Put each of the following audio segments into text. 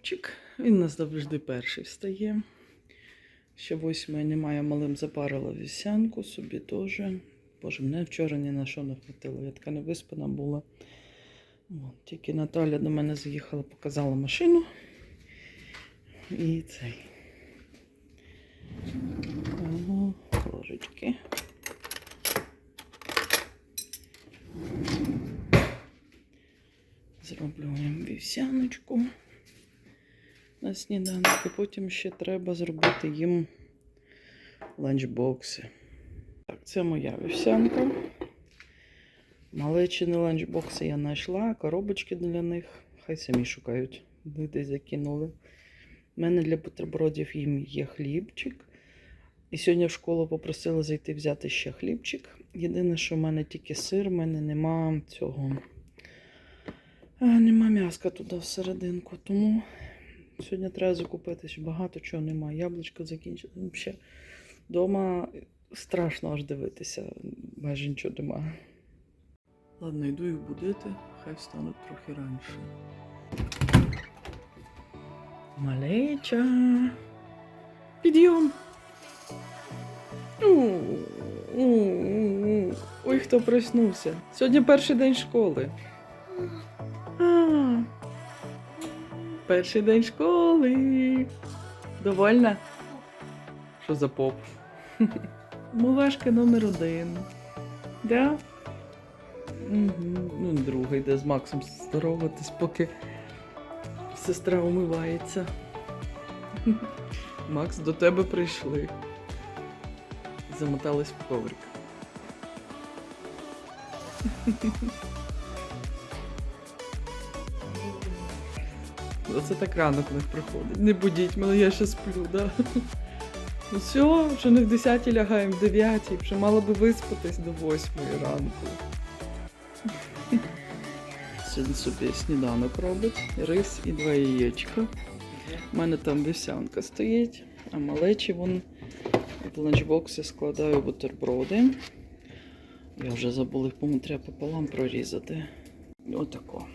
хлопчик. Він у нас завжди перший встає. Ще восьмої немає, малим запарила вівсянку, собі теж. Боже, мене вчора ні на що не хватило. Я така невиспана була. От, тільки Наталя до мене заїхала, показала машину. І цей. Ого, ложечки. Зроблю вівсяночку на сніданок, і потім ще треба зробити їм ланчбокси. Так, це моя вівсянка. Малечини ланчбокси я знайшла, коробочки для них. Хай самі шукають. Вони Десь закинули. У мене для бутербродів їм є хлібчик. І сьогодні в школу попросили зайти взяти ще хлібчик. Єдине, що в мене тільки сир, в мене нема цього. А, нема м'яска туди всерединку. Тому сьогодні треба закупитись. Багато чого немає. Яблучко закінчили. Взагалі, вдома страшно аж дивитися, майже нічого немає. Ладно, йду їх будити, хай встануть трохи раніше. Малеча. Підйом. У, у, у. Ой, хто проснувся. Сьогодні перший день школи. А, перший день школи. Довольна? Що за поп? Мулашка номер один. Да? Угу. Ну, другий йде з Максом здороватись, поки сестра умивається. Макс, до тебе прийшли. Замотались в коврик. Оце так ранок в них приходить. Не будіть мене, я ще сплю, да? Ну все, вже не в 10 лягаємо, в 9, вже мало би виспатись до 8 ранку. Сьогодні собі сніданок робить, рис і два яєчка. У мене там вівсянка стоїть, а малечі вон в ланчбоксі складаю бутерброди. Я вже забула їх, треба пополам прорізати. Отако.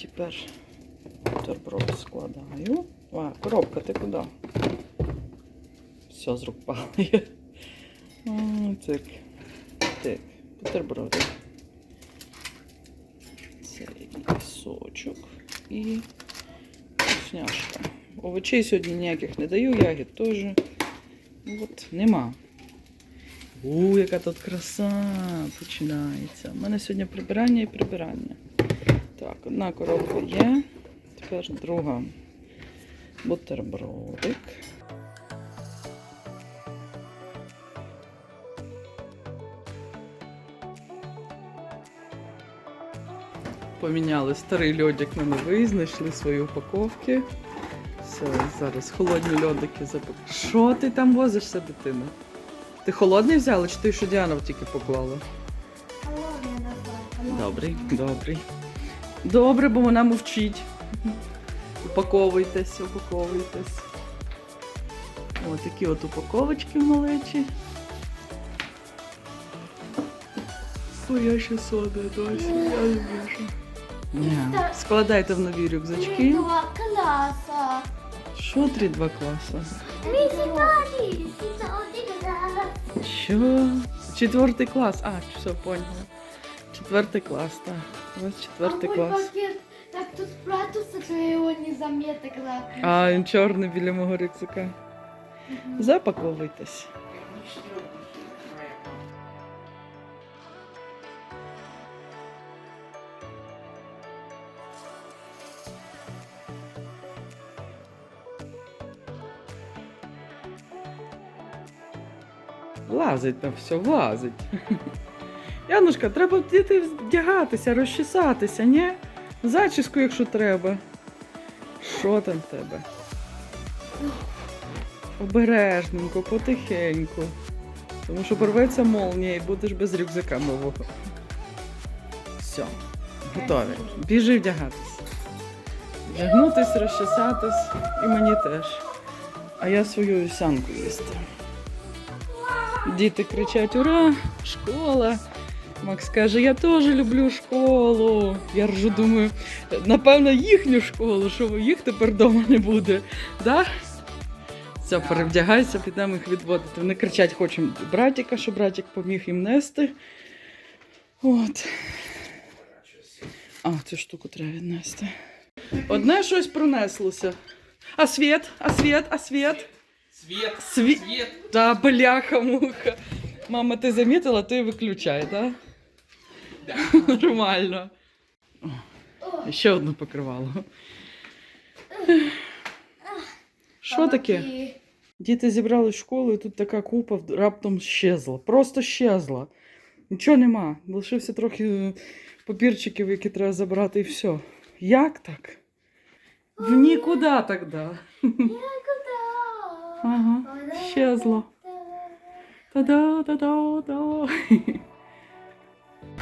Тепер бутерброд складаю. А, коробка, ти куди? Все з рук падає. Так. Так, бутерброди. Цей сочок і вкусняшка. Овочей сьогодні ніяких не даю, ягід теж. Ну, От, нема. У, яка тут краса починається. У мене сьогодні прибирання і прибирання. Так, одна коробка є. Тепер друга. Бутербродик. Поміняли старий льодик на новий, знайшли свої упаковки. Все, зараз холодні льодики запакували. Що ти там возишся, дитина? Ти холодний взяла, чи ти що Діана тільки поклала? Добрий, добрий. Добре, бо вона мовчить. Упаковуйтесь, упаковуйтесь. Ось такі от упаковочки малечі. Ой, я ще сода досі, я не можу. Ні. Складайте в нові рюкзачки. Два класа. Що три два. Сідали. Що? Четвертий клас. А, все, поняла. Четвертый класс, так. Ось четвертий а клас. Так тут спрятался, что я его не заметил. когда А він чорний біля мого рюкзака. Запаковуйтесь. Влазить на все, влазить. Янушка, треба діти вдягатися, розчесатися, ні? Зачіску, якщо треба. Що там в тебе? Обережненько, потихеньку. Тому що порветься молнія і будеш без рюкзака нового. Все, готові. Біжи вдягатись. Вдягнутись, розчесатись і мені теж. А я свою вівсянку їсти. Діти кричать: Ура! Школа! Макс каже, я теж люблю школу. Я ржу, думаю, напевно, їхню школу, що їх тепер вдома не буде. Да? Все, перевдягайся, підемо їх відводити. Вони кричать, хочемо братіка, щоб братік поміг їм нести. От. А, цю штуку треба віднести. Одне щось пронеслося. А світ, а світ, а світ. Свет, Світ. Та бляха муха. Мама, ти замітила, ти виключай, так? Да. Нормально. О, ще одне покривало. Що таке? Діти зібрали школу, і тут така купа раптом щезла. Просто щезла. Нічого нема. Лишився трохи е, папірчиків, які треба забрати, і все. Як так? В нікуди тоді. Ага, щезло. Та-да-да-да-да.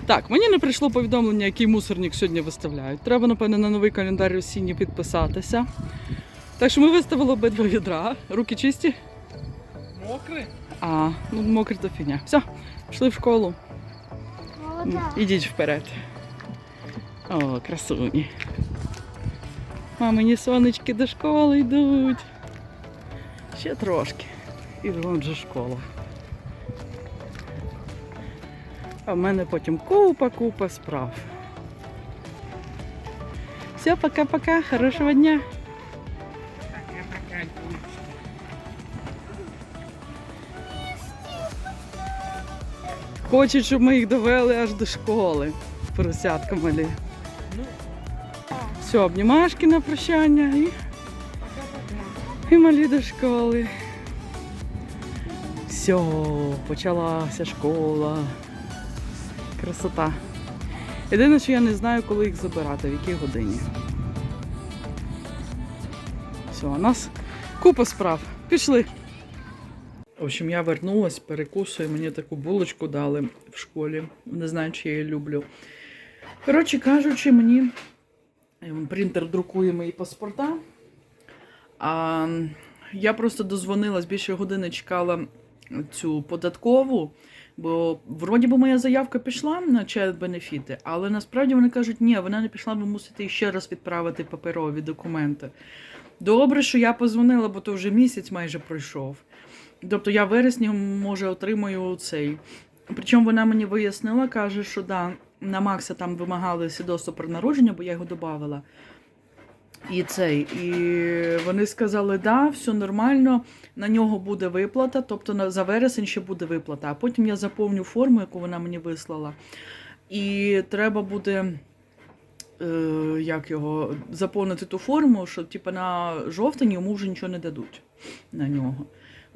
Так, мені не прийшло повідомлення, який мусорник сьогодні виставляють. Треба, напевно, на новий календар осінній підписатися. Так що ми виставили обидва відра. Руки чисті? Мокрый? А, ну мокрі то фігня. Все, пішли в школу. Вода. Ідіть вперед. О, красуні. Мамині сонечки до школи йдуть. Ще трошки. І вон же школа. А в мене потім купа-купа справ. Все, пока-пока, хорошого дня. Хочуть, щоб ми їх довели аж до школи. Поросятка малі. Все, обнімашки на прощання і, і малі до школи. Все, почалася школа. Красота. Єдине, що я не знаю, коли їх забирати, в якій годині. Все, у нас купа справ. Пішли. В общем, я вернулась, перекусую, мені таку булочку дали в школі. Не знаю, чи я її люблю. Коротше кажучи, мені е, принтер друкує мої паспорта. А я просто дозвонилась, більше години чекала цю податкову, бо вроді би моя заявка пішла на чат бенефіти, але насправді вони кажуть, ні, вона не пішла, ви мусите ще раз відправити паперові документи. Добре, що я позвонила, бо то вже місяць майже пройшов. Тобто я в вересні, може, отримаю цей. Причому вона мені вияснила, каже, що да, на Макса там вимагали свідоцтво про народження, бо я його додавала. І цей, і вони сказали, да, все нормально, на нього буде виплата, тобто за вересень ще буде виплата. А потім я заповню форму, яку вона мені вислала. І треба буде е, як його, заповнити ту форму, що типу, на жовтень йому вже нічого не дадуть на нього.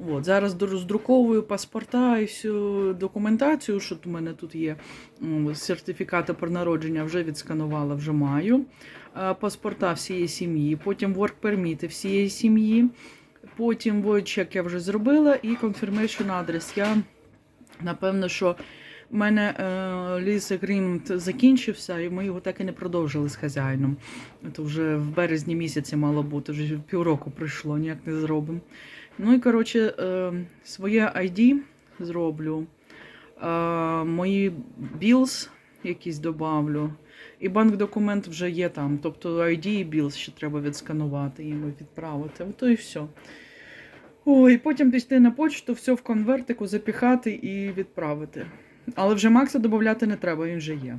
От, зараз роздруковую паспорта і всю документацію, що у мене тут є. Сертифікати про народження вже відсканувала, вже маю. Е, Паспорта всієї сім'ї, потім work permit всієї сім'ї, потім void я вже зробила, і confirmation адрес. Я напевно, що в мене е, lease agreement закінчився, і ми його так і не продовжили з хазяїном. Це вже в березні місяці мало бути, вже півроку пройшло, ніяк не зробимо. Ну і коротше, е, своє ID зроблю, е, мої bills якісь добавлю. І банк документ вже є там. Тобто ID і bills ще треба відсканувати і відправити. Ото і все. Ой, потім піти на почту, все в конвертику запіхати і відправити. Але вже Макса додати не треба, він вже є.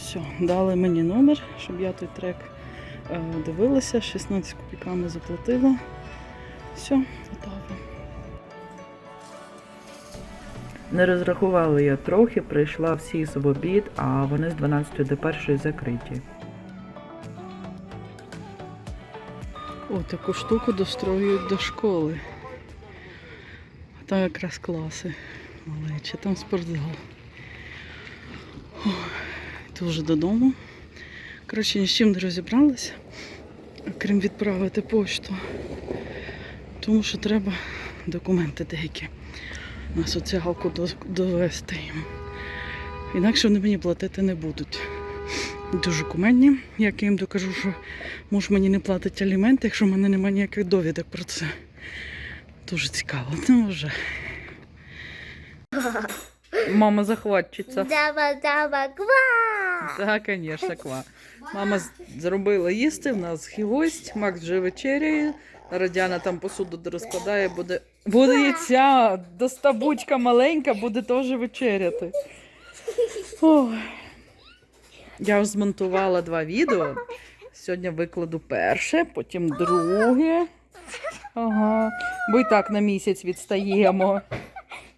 Все, дали мені номер, щоб я той трек е, дивилася. 16 копійками заплатила. Все, готово. Не розрахувала я трохи, прийшла всі з обід, а вони з 12 до 1 закриті. О, таку штуку достроюють до школи. Там якраз класи малечі, там спортзал. Ой, Тут вже додому. Коротше, ні з чим не розібралася, окрім відправити пошту. Тому що треба документи деякі на соціалку довести їм. Інакше вони мені платити не будуть. Дуже кумедні. Як я їм докажу, що муж мені не платить аліменти, якщо в мене немає ніяких довідок про це. Дуже цікаво. Ну вже. Мама захватчиця. Дава, дава, ква! Так, звісно, ква. Мама зробила їсти, в нас гость, Макс вже вечеряє. Радяна там посуду розкладає, буде. Буде і ця достабучка маленька, буде теж вечеряти. Ой. Я змонтувала два відео. Сьогодні викладу перше, потім друге. Ага. Бо і так на місяць відстаємо.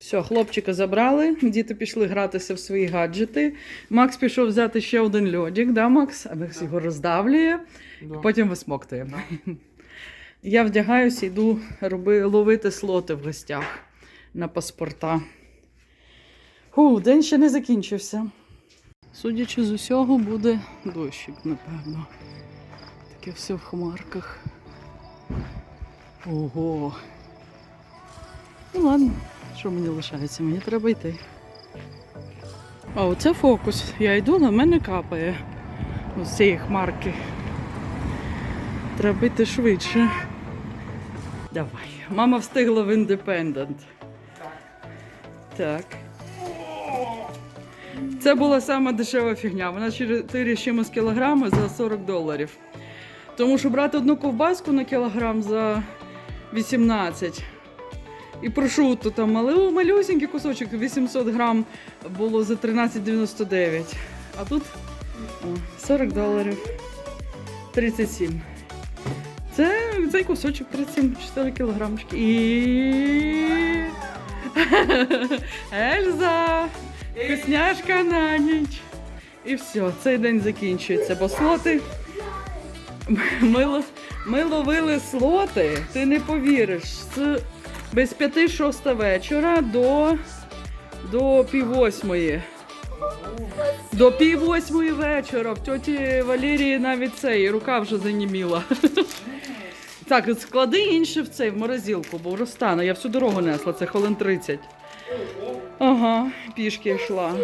Все, хлопчика забрали, діти пішли гратися в свої гаджети. Макс пішов взяти ще один льодик, да, Макс? А Макс його роздавлює, потім висмоктує. Я вдягаюся, йду роби, ловити слоти в гостях на паспорта. Фу, день ще не закінчився. Судячи з усього, буде дощик, напевно. Таке все в хмарках. Ого. Ну ладно, що мені лишається? Мені треба йти. А оце фокус. Я йду, на мене капає. Ось цієї хмарки. Треба йти швидше. Давай. Мама встигла в індепендент. Так. Це була сама дешева фігня. Вона 4 з чимось кілограми за 40 доларів. Тому що брати одну ковбаску на кілограм за 18. І прошутто там мали, малюсенький кусочок 800 грам було за 13,99. А тут о, 40 доларів. 37. Це цей кусочок 37, 4 кілограмчики. І. Ельза! Вкусняшка на ніч. І все, цей день закінчується, бо слоти. Ми, ми ловили слоти, ти не повіриш, з без п'яти шоста вечора до, до пів восьмої. До пів восьмої вечора. В тьоті Валерії навіть цей рука вже заніміла. Так, склади інше в цей в морозилку, бо розтане. Я всю дорогу несла, це хвилин 30. Ага, пішки йшла.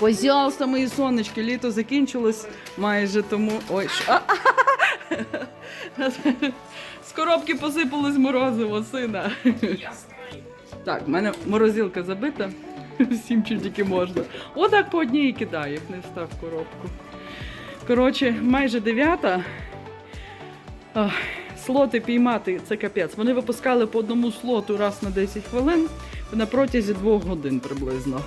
Пожалуйста, мої сонечки, літо закінчилось майже тому. Ой, що? З коробки посипалось морозиво, сина. Так, в мене морозилка забита. Всім чим тільки можна. Отак по одній і кидаю, їх не встав коробку. Коротше, майже дев'ята. Слоти піймати це капець. Вони випускали по одному слоту раз на 10 хвилин на протязі двох годин приблизно.